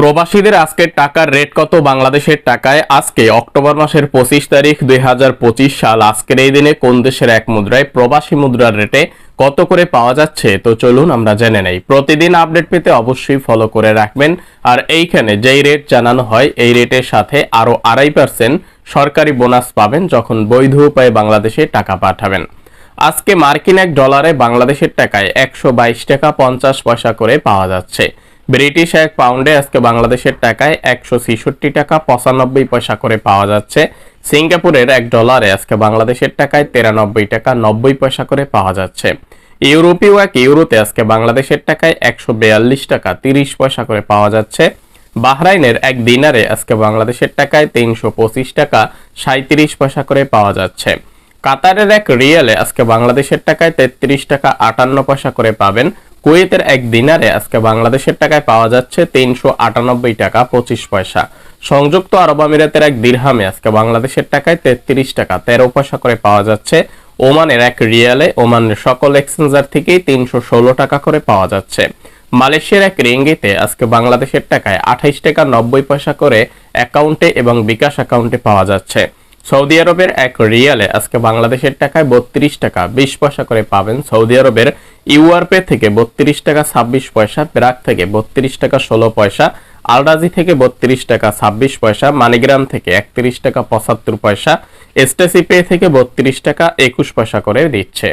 প্রবাসীদের আজকের টাকার রেট কত? বাংলাদেশের টাকায় আজকে অক্টোবর মাসের পঁচিশ তারিখ দু হাজার পঁচিশ সাল। আজকের এই দিনে কোন দেশের এক মুদ্রায় প্রবাসী মুদ্রার রেটে কত করে পাওয়া যাচ্ছে? তো চলুন আমরা জেনে নেই। প্রতিদিন আপডেট পেতে অবশ্যই ফলো করে রাখবেন। আর এইখানে যেই রেট জানানো হয়, এই রেটের সাথে আরও আড়াই পার্সেন্ট সরকারি বোনাস পাবেন যখন বৈধ উপায়ে বাংলাদেশে টাকা পাঠাবেন। আজকে মার্কিন এক ডলারে বাংলাদেশের টাকায় একশো বাইশ টাকা পঞ্চাশ পয়সা করে পাওয়া যাচ্ছে। ব্রিটিশ এক পাউন্ডে আজকে বাংলাদেশের টাকায় একশো ছেষট্টি টাকা, পঁচানব্বই পয়সা করে পাওয়া যাচ্ছে। সিঙ্গাপুরের এক ডলারে আজকে বাংলাদেশের টাকায় তিরানব্বই টাকা, নব্বই পয়সা করে পাওয়া যাচ্ছে। ইউরোপীয় এক ইউরোতে আজকে বাংলাদেশের টাকায় একশো বিয়াল্লিশ টাকা, তিরিশ পয়সা করে পাওয়া যাচ্ছে। বাহরাইনের এক দিনারে আজকে বাংলাদেশের টাকায় তিনশো পঁচিশ টাকা সাঁত্রিশ পয়সা করে পাওয়া যাচ্ছে। কাতারের এক রিয়েলে আজকে বাংলাদেশের টাকায় তেত্রিশ টাকা, আটান্ন পয়সা করে পাবেন। কুয়েতের এক দিনারে আজকে বাংলাদেশের টাকায় পাওয়া যাচ্ছে তিনশো আটানব্বই টাকা পঁচিশ পয়সা। সংযুক্ত আরব আমিরাতের এক দিরহামে আজকে বাংলাদেশের টাকায় তেত্রিশ টাকা, তেরো পয়সা করে পাওয়া যাচ্ছে। ওমানের এক রিয়ালে ওমানের সকল এক্সচেঞ্জার থেকেই তিনশো ষোলো টাকা করে পাওয়া যাচ্ছে। মালয়েশিয়ার এক রিঙ্গিতে আজকে বাংলাদেশের টাকায় আঠাইশ টাকা নব্বই পয়সা করে অ্যাকাউন্টে এবং বিকাশ অ্যাকাউন্টে পাওয়া যাচ্ছে। সৌদি আরবের এক রিয়ালে আজকে বাংলাদেশের টাকায় বত্রিশ টাকা বিশ পয়সা করে পাবেন সৌদি আরবের ইউআরপে থেকে বত্রিশ টাকা ছাব্বিশ পয়সা প্রাক থেকে বত্রিশ টাকা ষোলো পয়সা, আলরাজি থেকে বত্রিশ টাকা ছাব্বিশ পয়সা, মানিগ্রাম থেকে একত্রিশ টাকা পঁচাত্তর পয়সা এসটেসিপে থেকে বত্রিশ টাকা একুশ পয়সা করে দিচ্ছে।